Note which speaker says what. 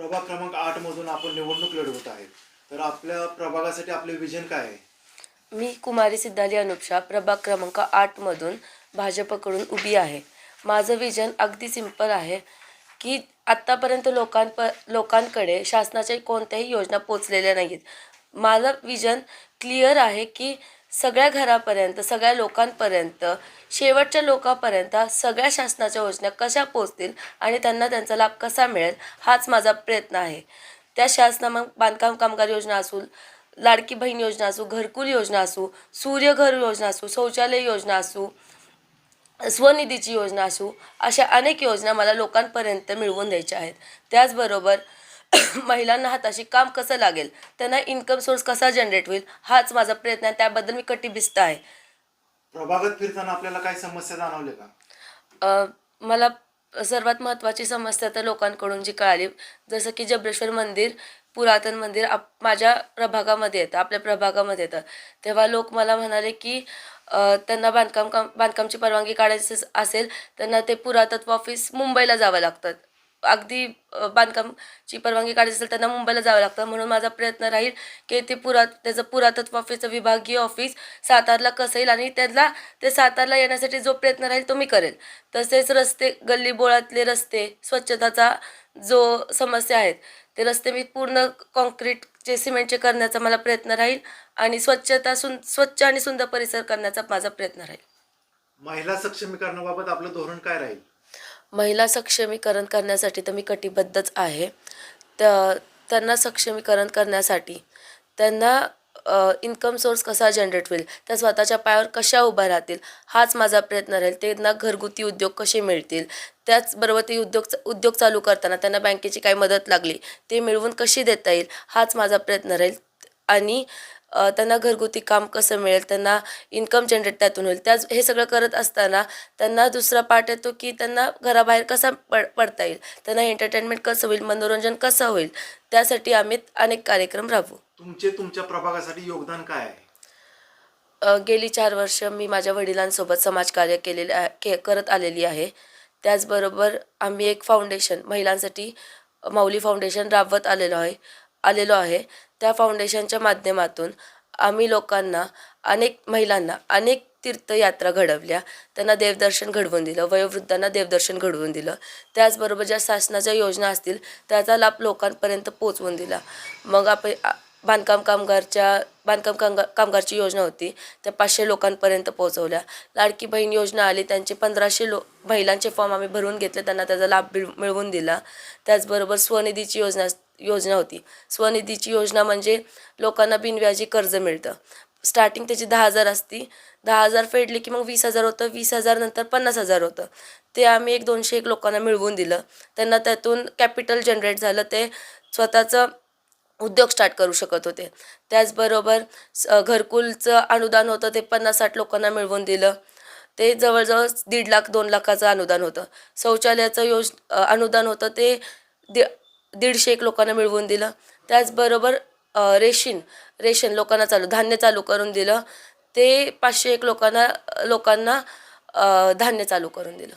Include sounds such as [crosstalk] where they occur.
Speaker 1: प्रभाग क्रमांक आठ मधून आपण निवडणूक लढवत आहे तर आपल्या प्रभागासाठी आपले विजन काय आहे?
Speaker 2: मी कुमारी सिद्धाली अनुपशा प्रभाग क्रमांक आठमधून भाजपकडून उभी आहे. माझं विजन अगदी सिंपल आहे की आत्तापर्यंत लोकांप लोकांकडे शासनाच्या कोणत्याही योजना पोचलेल्या नाहीत. माझं विजन क्लिअर आहे की सगळ्या घरापर्यंत सगळ्या लोकांपर्यंत शेवटच्या लोकांपर्यंत सगळ्या शासनाच्या योजना कशा पोचतील आणि त्यांना त्यांचा लाभ कसा मिळेल हाच माझा प्रयत्न आहे. त्या शासना मग बांधकाम कामगार योजना असू लाडकी बहीण योजना असू घरकुल योजना असू सूर्यघर योजना असू शौचालय योजना असू स्वनिधीची योजना असू अशा अनेक योजना मला लोकांपर्यंत मिळवून द्यायच्या आहेत. त्याचबरोबर [coughs] महिलांना हाताशी काम कसं लागेल? त्यांना इन्कम सोर्स कसा जनरेट होईल? हाच माझा प्रयत्न आहे. त्याबद्दल मी कटिबिस्त आहे.
Speaker 1: प्रभागात फिरताना आपल्याला काय समस्या जाणवले का?
Speaker 2: अ, मला सर्वात महत्त्वाची समस्या तर लोकांकडून जी कळाली. जसं की जबरेश्वर मंदिर पुरातन मंदिर आप माझ्या प्रभागामध्ये येतं आपल्या प्रभागामध्ये येतं. तेव्हा लोक मला म्हणाले की अ, त्यांना बांधकाम काम बांधकामची परवानगी काढायची अस- असेल त्यांना ते पुरातत्व ऑफिस मुंबईला जावं लागतं. अगदी बांधकामची परवानगी काढायची असेल त्यांना मुंबईला जावं लागतं. म्हणून माझा प्रयत्न राहील की ते पुरा त्याचं पुरातत्व ऑफिसचं विभागीय ऑफिस सातारला कसं येईल आणि त्याला ते सातारला येण्यासाठी जो प्रयत्न राहील तो मी करेल. तसेच रस्ते गल्ली बोळातले रस्ते स्वच्छताचा जो समस्या आहेत ते रस्ते मी पूर्ण कॉन्क्रीटचे सिमेंटचे करण्याचा मला प्रयत्न राहील आणि स्वच्छता सुं स्वच्छ आणि सुंदर परिसर करण्याचा माझा प्रयत्न राहील.
Speaker 1: महिला सक्षमीकरणाबाबत आपलं धोरण काय राहील?
Speaker 2: महिला सक्षमीकरण करण्यासाठी तर मी कटिबद्धच आहे. त्या त्यांना सक्षमीकरण करण्यासाठी त्यांना इन्कम सोर्स कसा जनरेट होईल त्या स्वतःच्या पायावर कशा उभा राहतील हाच माझा प्रयत्न राहील. त्यांना घरगुती उद्योग कसे मिळतील त्याचबरोबर ते उद्योग उद्योग चालू करताना त्यांना बँकेची काही मदत लागली ते मिळवून कशी देता येईल हाच माझा प्रयत्न राहील. आणि त्यांना घरगुती काम कसं मिळेल त्यांना इन्कम जनरेट त्यातून होईल. त्याच हे सगळं करत असताना त्यांना दुसरा पार्ट येतो की त्यांना घराबाहेर कसा पड पडता येईल? त्यांना एंटरटेनमेंट कसं होईल? मनोरंजन कसं होईल? त्यासाठी आम्ही अनेक कार्यक्रम राबवू.
Speaker 1: तुमचे तुमच्या प्रभागासाठी योगदान काय आहे?
Speaker 2: गेली चार वर्ष मी माझ्या वडिलांसोबत समाजकार्य केलेले के करत आलेली आहे. त्याचबरोबर आम्ही एक फाउंडेशन महिलांसाठी माऊली फाउंडेशन राबवत आलेलो आहे. आलेलो आहे. त्या फाउंडेशनच्या माध्यमातून आम्ही लोकांना अनेक महिलांना अनेक तीर्थयात्रा घडवल्या. त्यांना देवदर्शन घडवून दिलं वयोवृद्धांना देवदर्शन घडवून दिलं. त्याचबरोबर ज्या शासनाच्या योजना असतील त्याचा लाभ लोकांपर्यंत पोचवून दिला. मग आपण बांधकाम कामगारच्या बांधकाम कामगार कामगारची योजना होती. त्या पाचशे लोकांपर्यंत पोहोचवल्या. लाडकी बहीण योजना आली त्यांचे पंधराशे लो महिलांचे फॉर्म आम्ही भरून घेतले. त्यांना त्याचा लाभ मिळवून दिला. त्याचबरोबर स्वनिधीची योजना योजना होती. स्वनिधीची योजना म्हणजे लोकांना बिनव्याजी कर्ज मिळतं. स्टार्टिंग त्याची दहा हजार असती. दहा हजार फेडले की मग वीस हजार होतं. वीस हजार नंतर पन्नास हजार होतं. ते आम्ही एक दोनशे एक लोकांना मिळवून दिलं. त्यांना त्यातून कॅपिटल जनरेट झालं. ते स्वतःचं उद्योग स्टार्ट करू शकत होते. त्याचबरोबर स- घरकुलचं अनुदान होतं. ते पन्नास साठ लोकांना मिळवून दिलं. ते जवळजवळ दीड लाख दोन लाखाचं अनुदान होतं. शौचालयाचं योज अनुदान होतं. ते दि दीडशे एक लोकांना मिळवून दिलं. त्याचबरोबर रेशन रेशीन रेशन लोकांना चालू धान्य चालू करून दिलं. ते पाचशे एक लोकांना लोकांना धान्य चालू करून दिलं.